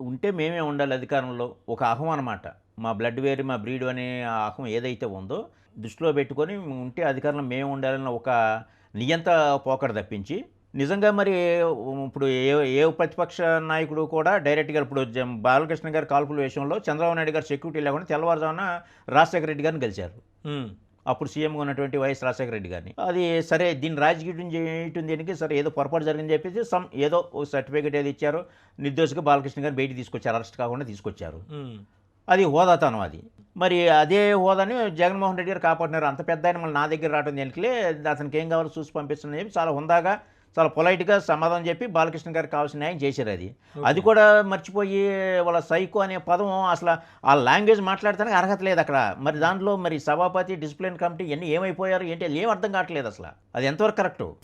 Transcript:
ఉంటే మేమే ఉండాలి అధికారంలో ఒక అహం అనమాట మా బ్లడ్ వేరు మా బ్రీడ్ అనే అహం ఏదైతే ఉందో దృష్టిలో పెట్టుకొని ఉంటే అధికారంలో మేము ఉండాలన్న ఒక నియంత పోకడ తప్పించి నిజంగా మరి ఇప్పుడు ఏ ఏ ప్రతిపక్ష నాయకుడు కూడా డైరెక్ట్గా ఇప్పుడు బాలకృష్ణ గారి కాల్పుల విషయంలో చంద్రబాబు నాయుడు గారు సెక్యూరిటీ లేకుండా తెల్లవారుజామున రాజశేఖర రెడ్డి గారిని కలిశారు అప్పుడు సీఎంగా ఉన్నటువంటి వైఎస్ రాజశేఖర రెడ్డి గారిని. అది సరే దీన్ని రాజకీయం చేయటం దీనికి సరే ఏదో పొరపాటు జరిగిందని చెప్పేసి సమ్ ఏదో సర్టిఫికేట్ ఏది ఇచ్చారో. నిర్దోషిగా బాలకృష్ణ గారిని బయటికి తీసుకొచ్చారు అరెస్ట్ కాకుండా తీసుకొచ్చారు. అది హోదాతనం అది. మరి అదే హోదాని జగన్మోహన్ రెడ్డి గారు కాపాడినారు. అంత పెద్ద ఆయన మళ్ళీ నా దగ్గర రావడం దేనికి అతనికి ఏం కావాలో చూసి పంపిస్తుందని చెప్పి చాలా హుందాగా చాలా పొలైట్గా సమాధానం చెప్పి బాలకృష్ణ గారికి కావాల్సిన న్యాయం చేశారు అది. అది కూడా మర్చిపోయి వాళ్ళ సైకో అనే పదం అసలు ఆ లాంగ్వేజ్ మాట్లాడటానికి అర్హత లేదు అక్కడ. మరి దాంట్లో మరి సభాపతి డిసిప్లిన్ కమిటీ ఇవన్నీ ఏమైపోయారు ఏంటి? అది ఏం అర్థం కావట్లేదు అసలు. అది ఎంతవరకు కరెక్టు?